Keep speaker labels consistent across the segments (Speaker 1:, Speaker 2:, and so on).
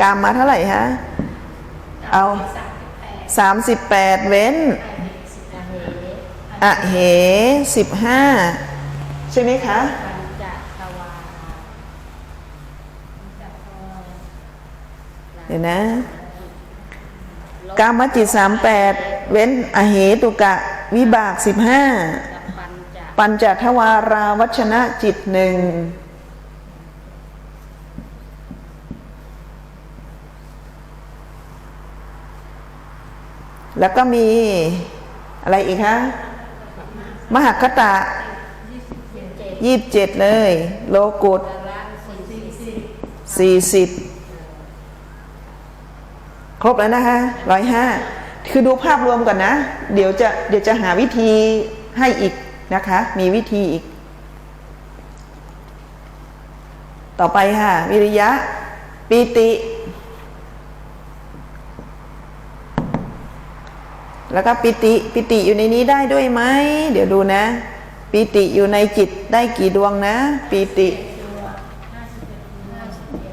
Speaker 1: กามมาเท่าไหร่ฮะ เอาสามสิบแปดเว้นอะเหสิบห้าใช่ไหมคะเดี๋ยวนะกามจิตสามแปดเว้นอเหตุกะ วิบากสิบห้า
Speaker 2: ปัญจ
Speaker 1: ปัญจทวาราวัชนะจิตหนึ่ง แล้วก็มีอะไรอีกฮะมหคตะยี่สิบเจ็ดเลย โลกุต
Speaker 2: ละสี่สิบ
Speaker 1: สี่สิบครบแล้วนะคะร้อยห้าคือดูภาพรวมก่อนนะ เดี๋ยวจะเดี๋ยวจะหาวิธีให้อีกนะคะ มีวิธีอีก ต่อไปค่ะ วิริยะ ปีติ แล้วก็ปิติปิติอยู่ในนี้ได้ด้วยไหมเดี๋ยวดูนะ ปิติอยู่ในจิตได้กี่ดวงนะ ปิติ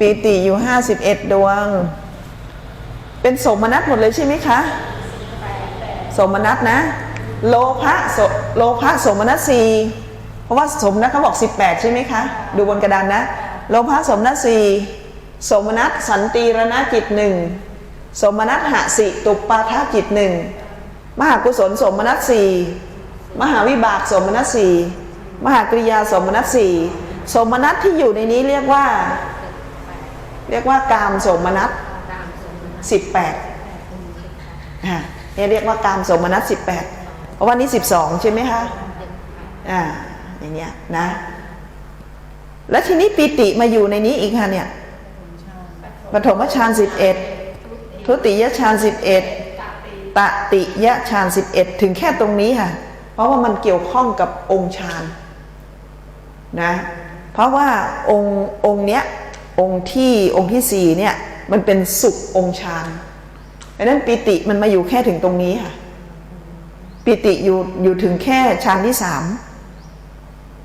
Speaker 1: ปีติอยู่ห้าสิบเอ็ดดวง เป็นสมนัตหมดเลยใช่ไหมคะ สมนัตนะ โลภะโลภะสมนัตสี่เพราะว่าสมนัตเขาบอก18ใช่ไหมคะ ดูบนกระดานนะ โลภะสมนัตสี่สมนัตสันติรณจิตหนึ่งสมนัตหสิตุปปาทจิตหนึ่ง มหากุศลสมนัตสีมหาวิบากสมนัตสีมหากริยาสมนัตสีสมนัตที่อยู่ในนี้เรียกว่า เรียกว่ากามสมนัส
Speaker 2: ตสิ
Speaker 1: บแปดเนี่ยเรียกว่ากามสมนัสสิบแปดเพราะว่านี้สิบสองใช่ไหมคะอ่าอย่างเงี้ยนะ แล้วทีนี้ปิติมาอยู่ในนี้อีกค่ะเนี่ยปฐมฌานสิบเอ็ดทุติยฌานสิบเอ็ด ตติยะฌานสิบเอ็ดถึงแค่ตรงนี้ค่ะ เพราะว่ามันเกี่ยวข้องกับองค์ฌานนะ เพราะว่าองค์องค์เนี้ยองค์ที่องค์ที่สี่เนี่ยมันเป็นสุของค์ฌานดังนั้นปิติมันมาอยู่แค่ถึงตรงนี้ค่ะ ปิติอยู่อยู่ถึงแค่ฌานที่สาม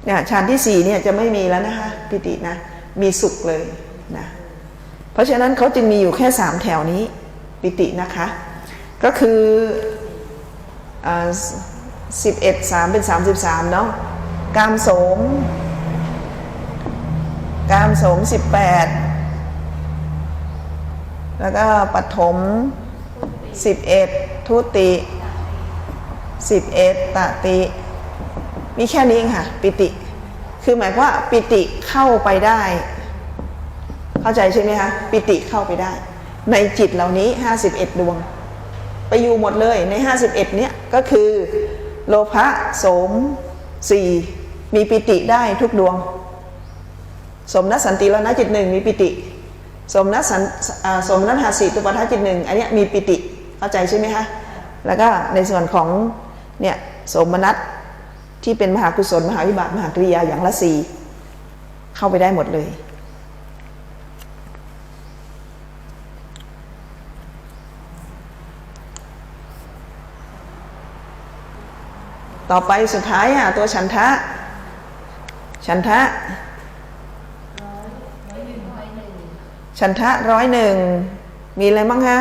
Speaker 1: เนี่ยฌานที่สี่เนี่ยจะไม่มีแล้วนะคะปิตินะมีสุขเลยนะเพราะฉะนั้นเขาจึงมีอยู่แค่สามแถวนี้ปิตินะคะ ก็คือสิบเอ็ดสามเป็นสามสิบสามเนาะกามโสม กามโสมสิบแปดแล้วก็ปฐมสิบเอ็ดทุติสิบเอ็ดตติ มีแค่นี้เองค่ะ ปิติ คือหมายว่าปิติเข้าไปได้ เข้าใจใช่ไหมคะ ปิติเข้าไปได้ ในจิตเหล่านี้51ดวง ไปอยู่หมดเลยใน 51 เนี้ยก็คือโลภะโสมสี่มีปิติได้ทุกดวง สมนัสสันติรณจิตหนึ่งมีปิติ สมนัสสันสมนัสหาสีตุปทัจิตหนึ่งอันเนี้ยมีปิติเข้าใจใช่ไหมคะแล้วก็ในส่วนของเนี่ยสมนัสที่เป็นมหากุศลมหาวิบากมหากริยาอย่างละสี่เข้าไปได้หมดเลย ต่อไปสุดท้ายอะตัวฉันทะ ฉันทะ ฉันทะร้อยหนึ่งมีอะไรบ้างคะ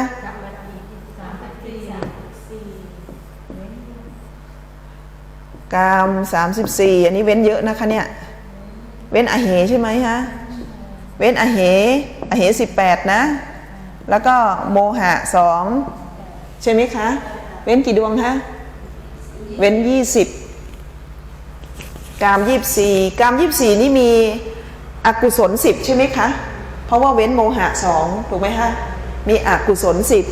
Speaker 1: กามสามสิบสี่อันนี้เว้นเยอะนะคะเนี่ย เว้นอเหใช่ไหมฮะ เว้นอเหอเหสิบแปดนะ แล้วก็โมหะสองใช่ไหมคะ เว้นกี่ดวงคะ เว้นยี่สิบกามยี่สี่กามยี่สี่นี่มีอกุศลสิบใช่ไหมคะ เพราะว่าเว้นโมหะสองถูกไหมคะมีอกุศลสิบ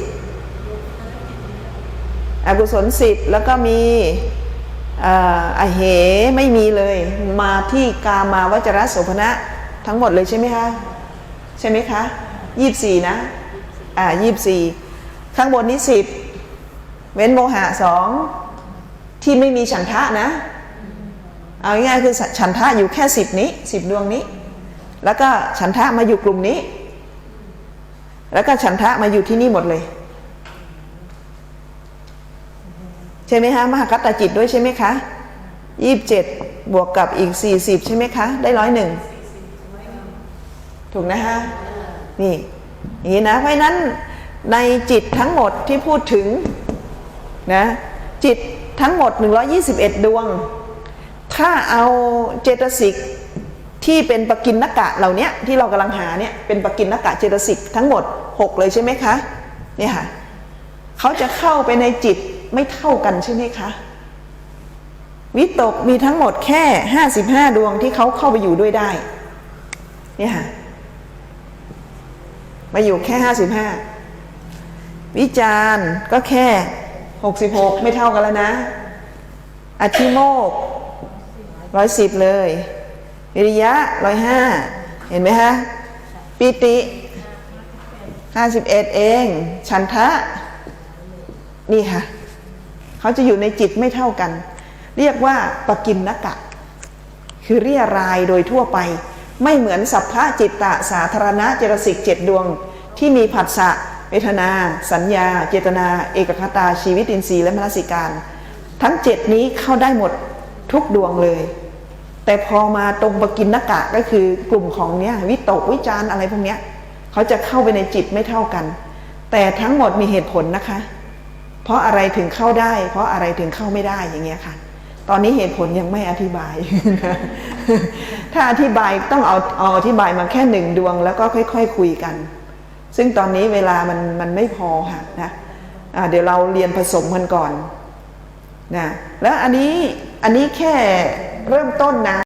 Speaker 1: อกุศลสิบแล้วก็มีอ่าอเหไม่มีเลยมาที่กามาวจรโสภณะทั้งหมดเลยใช่ไหมคะใช่ไหมคะยี่สี่นะอ่ายี่สี่ข้างบนนี้สิบเว้นโมหะสอง ที่ไม่มีฉันทะนะ เอาง่ายๆคือฉันทะอยู่แค่สิบนี้สิบดวงนี้ แล้วก็ฉันทะมาอยู่กลุ่มนี้ แล้วก็ฉันทะมาอยู่ที่นี่หมดเลย ใช่ไหมคะมหากัตตจิตด้วยใช่ไหมคะยี่บเจ็ดบวกกับอีกสี่สิบใช่ไหมคะ ได้ร้อยหนึ่งถูกนะฮะนี่อย่างนี้นะเพราะฉะนั้นในจิตทั้งหมดที่พูดถึงนะจิต ทั้งหมด 121 ดวง ถ้าเอาเจตสิกที่เป็นปกินนกะเหล่านี้ที่เรากำลังหาเนี่ยเป็นปกินนกะเจตสิกทั้งหมด 6 เลยใช่ไหมคะเนี่ยค่ะเขาจะเข้าไปในจิตไม่เท่ากันใช่ไหมคะวิตกมีทั้งหมดแค่ 55 ดวงที่เขาเข้าไปอยู่ด้วยได้เนี่ยค่ะมาอยู่แค่ 55 วิจารณ์ก็แค่ 66 ไม่เท่ากันแล้วนะ อธิโมกร้อยสิบเลย วิริยะร้อยห้าเห็นไหมฮะ ปิติ51เองฉันทะ นี่ค่ะ เขาจะอยู่ในจิตไม่เท่ากัน เรียกว่าปกินนกะ คือเรียรายโดยทั่วไป ไม่เหมือนสัพพะจิตตะสาธารณะเจตสิกเจ็ดดวงที่มีผัสสะ เวทนา สัญญา เจตนา เอกคตา ชีวิตินทรีย์และมนสิการ ทั้งเจ็ดนี้เข้าได้หมดทุกดวงเลย แต่พอมาตรงปกินนกะก็คือกลุ่มของเนี้ยวิตกวิจารอะไรพวกเนี้ยเขาจะเข้าไปในจิตไม่เท่ากัน แต่ทั้งหมดมีเหตุผลนะคะ เพราะอะไรถึงเข้าได้ เพราะอะไรถึงเข้าไม่ได้อย่างเงี้ยค่ะตอนนี้เหตุผลยังไม่อธิบาย ถ้าอธิบายต้องเอาเอาอธิบายมาแค่หนึ่งดวงแล้วก็ค่อยๆคคุยกัน ซึ่งตอนนี้เวลามันมันไม่พอค่ะนะะเดี๋ยวเราเรียนผสมกันก่อนนะแล้วอันนี้อันนี้แค่เริ่มต้นนะ